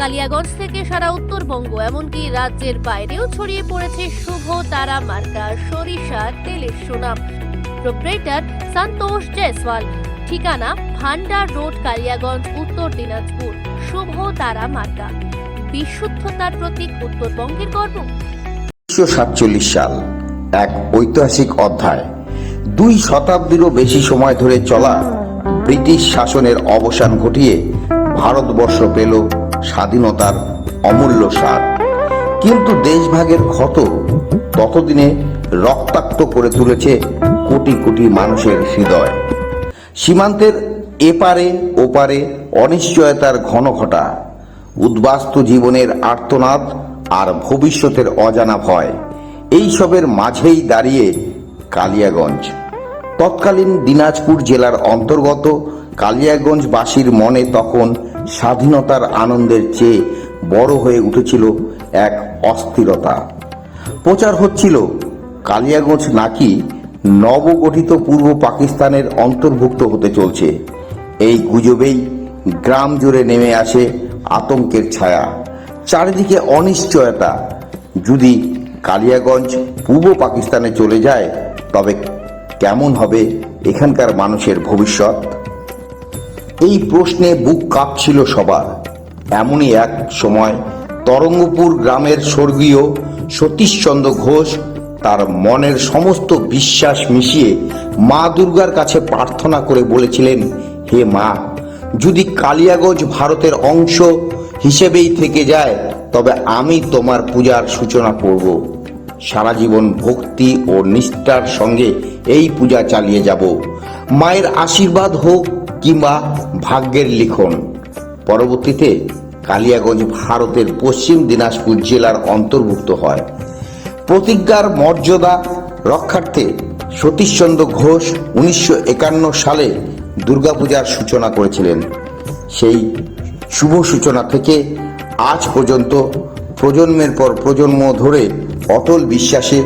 কালিয়াগঞ্জ থেকে সারা উত্তরবঙ্গ, এমনকি রাজ্যের বাইরেও ছড়িয়ে পড়েছে শুভ তারা মার্কা, সরিষা, তেলের সুনাম। প্রোপ্রেটার সন্তোষ জয়সওয়াল। ঠিকানা ভান্ডার রোড, কালিয়াগঞ্জ, উত্তর দিনাজপুর। শুভ তারা মার্কা। বিশুদ্ধতার প্রতীক উত্তরবঙ্গের গর্ব। উনিশশো সাতচল্লিশ সাল, এক ঐতিহাসিক অধ্যায়। দুই শতাব্দীরও বেশি সময় ধরে চলা ব্রিটিশ শাসনের অবসান ঘটিয়ে ভারতবর্ষ পেল স্বাধীনতার অমূল্য স্বাদ। কিন্তু দেশভাগের ক্ষত ততদিনে রক্তাক্ত করে তুলেছে কোটি কোটি মানুষের হৃদয়। সীমান্তের এপারে ওপারে অনিশ্চয়তার ঘন ঘটা উদ্বাস্তু জীবনের আর্তনাদ আর ভবিষ্যতের অজানা ভয়, এইসবের মাঝেই দাঁড়িয়ে কালিয়াগঞ্জ। তৎকালীন দিনাজপুর জেলার অন্তর্গত কালিয়াগঞ্জবাসীর মনে তখন স্বাধীনতার আনন্দের চেয়ে বড় হয়ে উঠেছিল এক অস্থিরতা। প্রচার হচ্ছিল, কালিয়াগঞ্জ নাকি নবগঠিত পূর্ব পাকিস্তানের অন্তর্ভুক্ত হতে চলছে। এই গুজবেই গ্রাম জুড়ে নেমে আসে আতঙ্কের ছায়া। চারিদিকে অনিশ্চয়তা। যদি কালিয়াগঞ্জ পূর্ব পাকিস্তানে চলে যায়, তবে কেমন হবে এখানকার মানুষের ভবিষ্যৎ? এই প্রশ্নে বুক কাঁপছিল সবার। এমনই এক সময় তরঙ্গপুর গ্রামের স্বর্গীয় সতীশচন্দ্র ঘোষ তার মনের সমস্ত বিশ্বাস মিশিয়ে মা দুর্গার কাছে প্রার্থনা করে বলেছিলেন, হে মা, যদি কালিয়াগঞ্জ ভারতের অংশ হিসেবেই থেকে যায়, তবে আমি তোমার পূজার সূচনা করব। সারা জীবন ভক্তি ও নিষ্ঠার সঙ্গে এই পূজা চালিয়ে যাব। মায়ের আশীর্বাদ হোক কিংবা ভাগ্যের লিখন। পরবর্তীতে কালিয়াগঞ্জ ভারতের পশ্চিম দিনাজপুর জেলার অন্তর্ভুক্ত হয়। প্রতিজ্ঞার মর্যাদা রক্ষার্থে সতীশচন্দ্র ঘোষ উনিশশো একান্ন সালে দুর্গাপূজার সূচনা করেছিলেন। সেই শুভ সূচনা থেকে আজ পর্যন্ত প্রজন্মের পর প্রজন্ম ধরে অটল বিশ্বাসে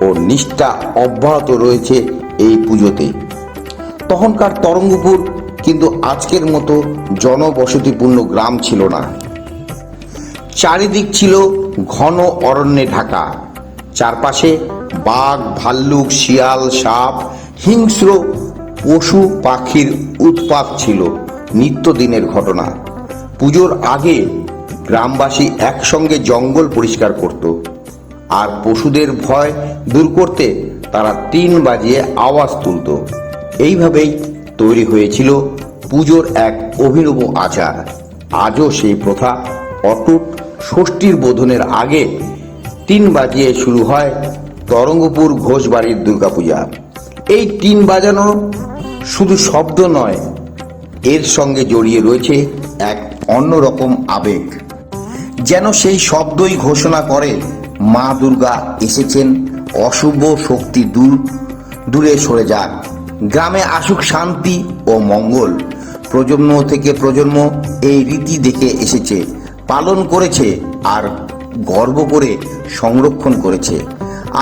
ও নিষ্ঠা অব্যাহত রয়েছে এই পুজোতে। তখনকার তরঙ্গপুর কিন্তু আজকের মতো জনবসতিপূর্ণ গ্রাম ছিল না। চারিদিক ছিল ঘন অরণ্যে ঢাকা। চারপাশে বাঘ, ভাল্লুক, শিয়াল, সাপ, হিংস্র পশু পাখির উৎপাত ছিল নিত্যদিনের ঘটনা। পুজোর আগে গ্রামবাসী একসঙ্গে জঙ্গল পরিষ্কার করত। আর পশুদের ভয় দূর করতে তারা তিন বাজিয়ে আওয়াজ তুলত। এইভাবেই তৈরি হয়েছিল পুজোর এক অভিনব আচার। আজও সেই প্রথা অটুট ষষ্ঠীর বোধনের আগে তিন বাজিয়ে শুরু হয় তরঙ্গপুর ঘোষবাড়ির দুর্গাপূজা। এই টিন বাজানো শুধু শব্দ নয়, এর সঙ্গে জড়িয়ে রয়েছে এক অন্যরকম আবেগ। যেন সেই শব্দই ঘোষণা করে, মা দুর্গা এসেছেন অশুভ শক্তি দূর, দূরে সরে যাক গ্রামে আসুক শান্তি ও মঙ্গল। প্রজন্ম থেকে প্রজন্ম এই রীতি দেখে এসেছে, পালন করেছে আর গর্ব করে সংরক্ষণ করেছে।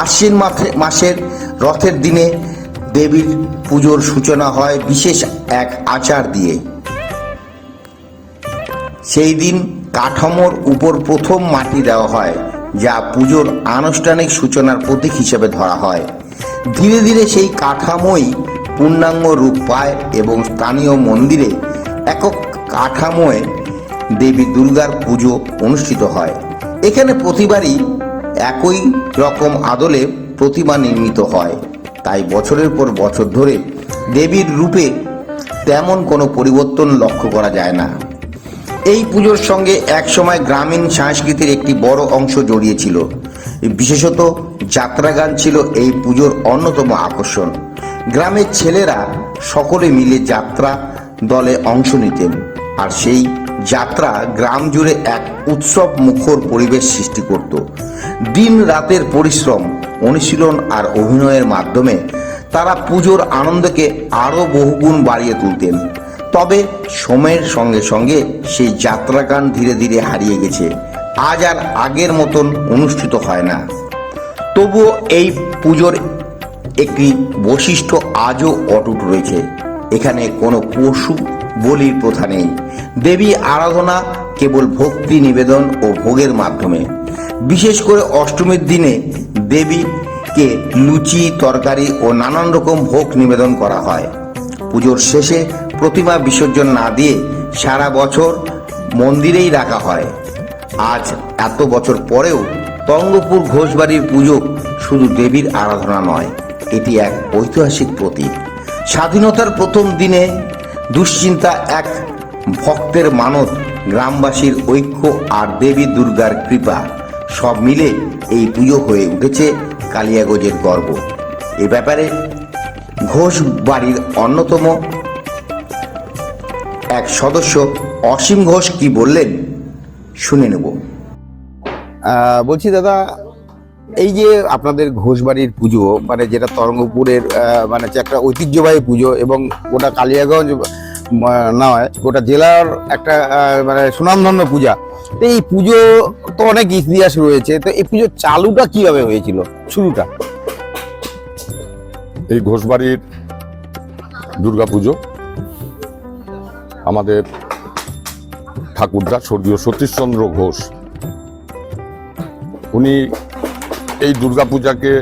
আশ্বিন মাসের রথের দিনে দেবীর পুজোর সূচনা হয় বিশেষ এক আচার দিয়ে। সেই দিন কাঠামোর উপর প্রথম মাটি দেওয়া হয়, যা পুজোর আনুষ্ঠানিক সূচনার প্রতীক হিসেবে ধরা হয়। ধীরে ধীরে সেই কাঠামোই পূর্ণাঙ্গ রূপ পায় এবং স্থানীয় মন্দিরে একক কাঠামোয় দেবী দুর্গার পুজো অনুষ্ঠিত হয়। এখানে প্রতিবারই একই রকম আদলে প্রতিমা নির্মিত হয়। তাই বছরের পর বছর ধরে দেবীর রূপে তেমন কোনো পরিবর্তন লক্ষ্য করা যায় না। এই পুজোর সঙ্গে একসময় গ্রামীণ সংস্কৃতির একটি বড় অংশ জড়িয়েছিল বিশেষত যাত্রাগান ছিল এই পুজোর অন্যতম আকর্ষণ। গ্রামের ছেলেরা সকলে মিলে যাত্রা দলে অংশ নিতেন। আর সেই যাত্রা গ্রাম জুড়ে এক উৎসব মুখর পরিবেশ সৃষ্টি করত। দিন রাতের পরিশ্রম, অনুশীলন আর অভিনয়ের মাধ্যমে তারা পুজোর আনন্দকে আরও বহুগুণ বাড়িয়ে তুলতেন। তবে সময়ের সঙ্গে সঙ্গে সেই যাত্রাগান ধীরে ধীরে হারিয়ে গেছে। আজ আর আগের মতন অনুষ্ঠিত হয় না। তবুও এই পুজোর একটি বৈশিষ্ট্য আজও অটুট রয়েছে। এখানে কোনো পশু, বলির প্রথা নেই। দেবী আরাধনা কেবল ভক্তি নিবেদন ও ভোগের মাধ্যমে। বিশেষ করে অষ্টমীর দিনে দেবীকে লুচি, তরকারি ও নানান রকম ভোগ নিবেদন করা হয়। পুজোর শেষে প্রতিমা বিসর্জন না দিয়ে সারা বছর মন্দিরেই রাখা হয়। আজ এত বছর পরেও তঙ্গপুর ঘোষবাড়ির পুজো শুধু দেবীর আরাধনা নয়। এটি এক ঐতিহাসিক প্রতীক। স্বাধীনতার প্রথম দিনে দুশ্চিন্তা এক ভক্তের মানত, গ্রামবাসীর ঐক্য আর দেবী দুর্গার কৃপা, সব মিলে এই পুজো হয়ে উঠেছে কালিয়াগজের গর্ব। এ ব্যাপারে ঘোষ বাড়ির অন্যতম এক সদস্য অসীম ঘোষ কি বললেন? শুনে নেব। বলছি দাদা এই যে আপনাদের ঘোষবাড়ির পুজো মানে যেটা তরঙ্গপুরের মানে একটা ঐতিহ্যবাহী পুজো এবং গোটা কালিয়াগঞ্জ নয়, গোটা জেলার একটা মানে সুনামধন্য পূজা। তো এই পুজো তো অনেক ইতিহাস রয়েছে, তো এই পুজোর চালুটা কীভাবে হয়েছিল, শুরুটা? এই ঘোষবাড়ির দুর্গাপুজো আমাদের ঠাকুরদা স্বর্গীয় সতীশচন্দ্র ঘোষ, উনি এই দুর্গাপূজাকে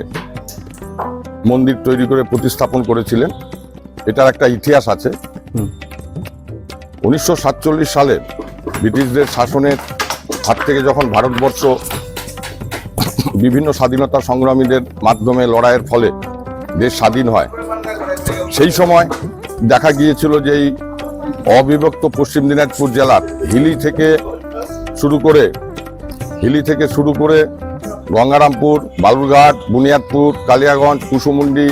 মন্দির তৈরি করে প্রতিস্থাপন করেছিলেন। এটার একটা ইতিহাস আছে। উনিশশো সাতচল্লিশ সালে ব্রিটিশদের শাসনের হাত থেকে যখন ভারতবর্ষ বিভিন্ন স্বাধীনতা সংগ্রামীদের মাধ্যমে লড়াইয়ের ফলে দেশ স্বাধীন হয় সেই সময় দেখা গিয়েছিল যে এই অবিভক্ত পশ্চিম দিনাজপুর জেলার হিলি থেকে শুরু করে হিলি থেকে শুরু করে গঙ্গারামপুর বালুরঘাট বুনিয়াদপুর কালিয়াগঞ্জ কুসুমুন্ডি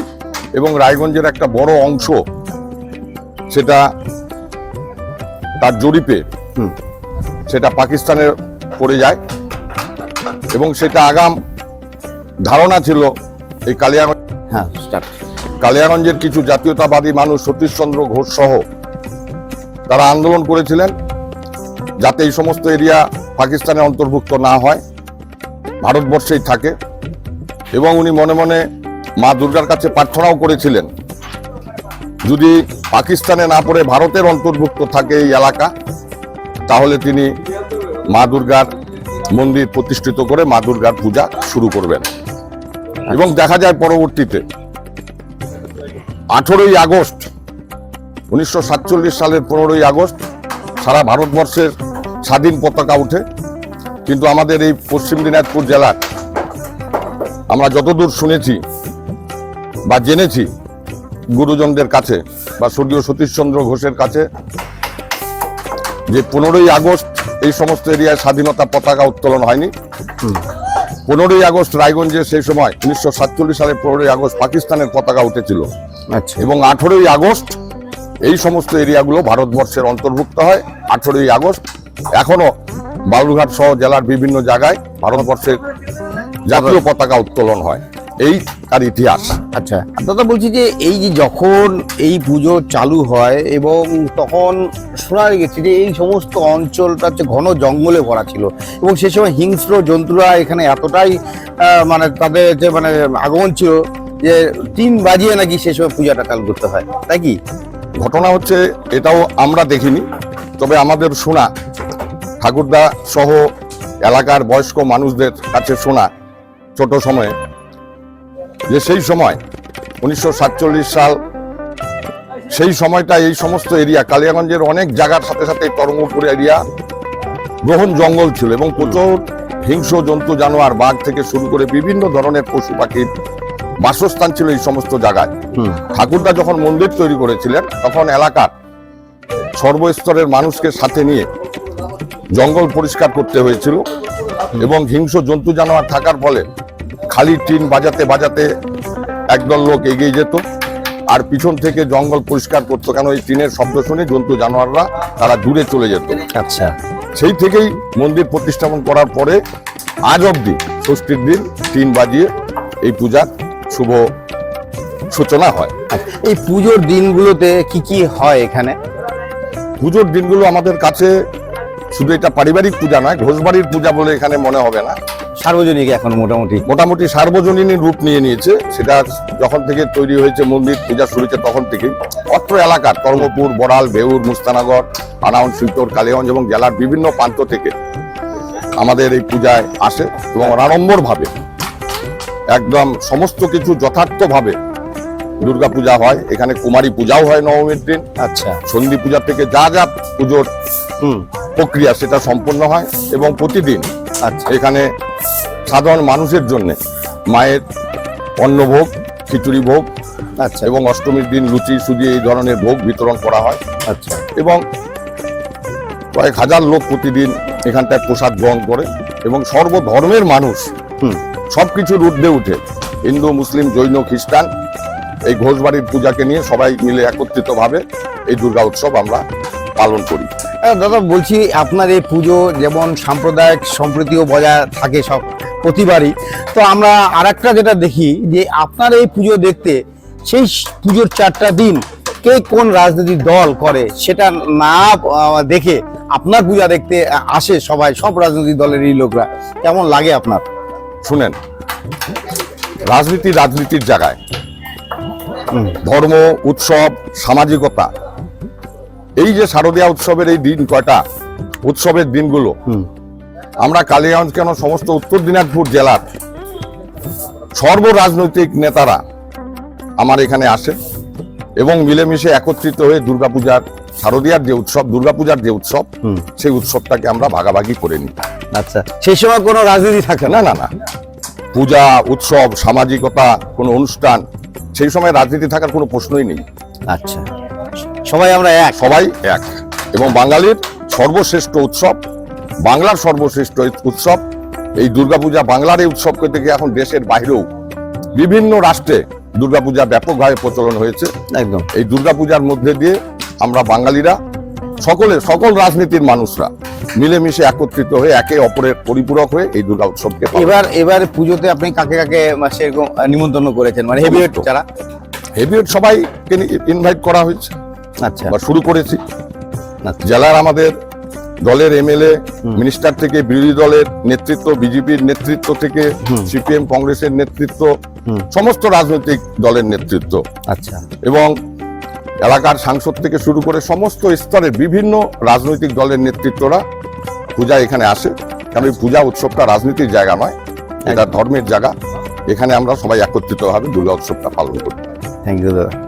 এবং রায়গঞ্জের একটা বড় অংশ সেটা তার জরিপে সেটা পাকিস্তানে পড়ে যায় এবং সেটা আগাম ধারণা ছিল এই কালিয়াগঞ্জ হ্যাঁ কালিয়াগঞ্জের কিছু জাতীয়তাবাদী মানুষ সতীশচন্দ্র ঘোষ সহ তারা আন্দোলন করেছিলেন যাতে এই সমস্ত এরিয়া পাকিস্তানের অন্তর্ভুক্ত না হয়। ভারতবর্ষেই থাকে এবং উনি মনে মনে মা দুর্গার কাছে প্রার্থনাও করেছিলেন। যদি পাকিস্তানে না পড়ে ভারতের অন্তর্ভুক্ত থাকে এই এলাকা, তাহলে তিনি মা দুর্গার মন্দির প্রতিষ্ঠিত করে মা দুর্গার পূজা শুরু করবেন। এবং দেখা যায় পরবর্তীতে আঠেরোই আগস্ট, উনিশশো সাতচল্লিশ সালের পনেরোই আগস্ট সারা ভারতবর্ষের স্বাধীন পতাকা উঠে কিন্তু আমাদের এই পশ্চিম দিনাজপুর জেলার আমরা যতদূর শুনেছি বা জেনেছি গুরুজনদের কাছে বা স্বর্গীয় সতীশচন্দ্র ঘোষের কাছে যে পনেরোই আগস্ট এই সমস্ত এরিয়ায় স্বাধীনতা পতাকা উত্তোলন হয়নি। পনেরোই আগস্ট রায়গঞ্জে সেই সময় উনিশশো সাতচল্লিশ সালের পনেরোই আগস্ট পাকিস্তানের পতাকা উঠেছিল। আচ্ছা। এবং আঠেরোই আগস্ট এই সমস্ত এরিয়াগুলো ভারতবর্ষের অন্তর্ভুক্ত হয়। আঠেরোই আগস্ট এখনও বালুরঘাট সহ জেলার বিভিন্ন জায়গায় ভারতবর্ষের জাতীয় পতাকা উত্তোলন হয়। এই তার ইতিহাস। আচ্ছা দাদা বলছি যে এই যে যখন এই পুজো চালু হয় এবং তখন শোনা গেছে যে এই সমস্ত অঞ্চলটা হচ্ছে ঘন জঙ্গলে ভরা ছিল এবং সে সময় হিংস্র জন্তুরা এখানে এতটাই মানে তাদের যে মানে আগমন ছিল যে তিন বাজিয়ে নাকি সে সময় পূজাটা চালু করতে হয় তাই কি? ঘটনা হচ্ছে এটাও আমরা দেখিনি তবে আমাদের শোনা ঠাকুরদা সহ এলাকার বয়স্ক মানুষদের কাছে শোনা ছোট সময়ে যে সেই সময় উনিশশো সাতচল্লিশ সাল সেই সময়টা এই সমস্ত এরিয়া কালিয়াগঞ্জের অনেক জায়গার সাথে সাথে তরঙ্গপুর এরিয়া গ্রহণ জঙ্গল ছিল এবং প্রচুর হিংস্র জন্তু জানোয়ার বাঘ থেকে শুরু করে বিভিন্ন ধরনের পশু পাখির বাসস্থান ছিল এই সমস্ত জায়গায়। ঠাকুরদা যখন মন্দির তৈরি করেছিলেন তখন এলাকার সর্বস্তরের মানুষকে সাথে নিয়ে জঙ্গল পরিষ্কার করতে হয়েছিল এবং হিংস্র জন্তু জানোয়ার থাকার ফলে খালি টিন বাজাতে বাজাতে একদল লোক এগিয়ে যেত আর পিছন থেকে জঙ্গল পরিষ্কার করতো। কেন এই টিনের শব্দ শুনে জন্তু জানোয়াররা তারা দূরে চলে যেত। আচ্ছা। সেই থেকেই মন্দির প্রতিষ্ঠাপন করার পরে আজ অবধি ষষ্ঠীর দিন টিন বাজিয়ে এই পূজার শুভ সূচনা হয়। এই পুজোর দিনগুলোতে কি কি হয় এখানে? পুজোর দিনগুলো আমাদের কাছে শুধু এটা পারিবারিক পূজা নয় ঘোষবাড়ির পূজা বলে এখানে মনে হবে না। সার্বজনীন এখন মোটামুটি। মোটামুটি সার্বজনীন রূপ নিয়ে নিয়েছে। সেটা যখন থেকে তৈরি হয়েছে মন্দির পূজা শুরু হয়েছে তখন থেকেই। অত্র এলাকার কর্মপুর বড়াল বেউর মুস্তানগর আনাউন শিলচর কালীগঞ্জ এবং জেলার বিভিন্ন প্রান্ত থেকে আমাদের এই পূজায় আসে এবং অনাড়ম্বরভাবে একদম সমস্ত কিছু যথার্থভাবে দুর্গা পূজা হয়। এখানে কুমারী পূজাও হয় নবমীর দিন। আচ্ছা। সন্ধি পূজা থেকে যা যা পুজোর হুম। প্রক্রিয়া সেটা সম্পন্ন হয় এবং প্রতিদিন আচ্ছা। এখানে সাধারণ মানুষের জন্য মায়ের অন্নভোগ খিচুড়ি ভোগ আচ্ছা। এবং অষ্টমীর দিন লুচি সুজি এই ধরনের ভোগ বিতরণ করা হয়। আচ্ছা। এবং কয়েক হাজার লোক প্রতিদিন এখানটায় প্রসাদ গ্রহণ করে এবং সর্বধর্মের মানুষ হুম। সবকিছুর ঊর্ধ্বে উঠে হিন্দু মুসলিম জৈন খ্রিস্টান এই ঘোষবাড়ির পূজাকে নিয়ে সবাই মিলে একত্রিতভাবে এই দুর্গা উৎসব আমরা পালন করি। দাদা, বলছি আপনার এই পুজো যেমন সাম্প্রদায়িক সম্প্রীতিও বজায় থাকে সব প্রতিবারই, তো আমরা আরেকটা যেটা দেখি যে আপনার এই পুজো দেখতে সেই পুজোর চারটা দিন কে কোন রাজনৈতিক দল করে সেটা না দেখে আপনার পূজা দেখতে আসে সবাই, সব রাজনৈতিক দলেরই লোকরা। কেমন লাগে আপনার? শুনেন, রাজনীতি রাজনীতির জায়গায়। ধর্ম, উৎসব, সামাজিকতা এই যে শারদীয়া উৎসবের এই দিন কয়টা উৎসবের দিনগুলো আমরা কালিয়াগঞ্জ কেন সমস্ত উত্তর দিনাজপুর জেলার সর্ব রাজনৈতিক নেতারা আমার এখানে আসে এবং মিলেমিশে একত্রিত হয়ে দুর্গাপূজার শারদীয়ার যে উৎসব দুর্গাপূজার যে উৎসব সেই উৎসবটাকে আমরা ভাগাভাগি করে নিই। আচ্ছা সেই সময় কোনো রাজনীতি থাকে না না না। পূজা উৎসব সামাজিকতা কোনো অনুষ্ঠান সেই সময় রাজনীতি থাকার কোনো প্রশ্নই নেই। আচ্ছা। সবাই আমরা এক। সবাই এক। এবং বাঙালির সর্বশ্রেষ্ঠ উৎসব বাংলার সর্বশ্রেষ্ঠ উৎসব এই দুর্গাপূজা বাংলার এই উৎসবকে থেকে এখন দেশের বাইরেও বিভিন্ন রাষ্ট্রে দুর্গাপূজা ব্যাপকভাবে প্রচলন হয়েছে। একদম। এই দুর্গাপূজার মধ্যে দিয়ে আমরা বাঙালিরা সকলে সকল রাজনীতির মানুষরা মিলেমিশে একত্রিত হয়ে একে অপরের পরিপূরক হয়ে এই দুর্গা উৎসবকে এবার এবার পুজোতে আপনি কাকে কাকে সেরকম নিমন্ত্রণ করেছেন? মানে হেভিওয়েট। যারা? হেভিওয়েট সবাইকে ইনভাইট করা হয়েছে। আচ্ছা। বা শুরু করেছি। আচ্ছা। জেলার আমাদের দলের এমএলএ মিনিস্টার থেকে বিরোধী দলের নেতৃত্ব বিজেপির নেতৃত্ব থেকে সিপিএম কংগ্রেসের নেতৃত্ব সমস্ত রাজনৈতিক দলের নেতৃত্ব। আচ্ছা। এবং এলাকার সাংসদ থেকে শুরু করে সমস্ত স্তরে বিভিন্ন রাজনৈতিক দলের নেতৃত্বরা পূজা এখানে আসে। কারণ এই পূজা উৎসবটা রাজনীতির জায়গা নয় এটা ধর্মের জায়গা। এখানে আমরা সবাই একত্রিতভাবে দুর্গা উৎসবটা পালন করি। থ্যাংক ইউ দাদা।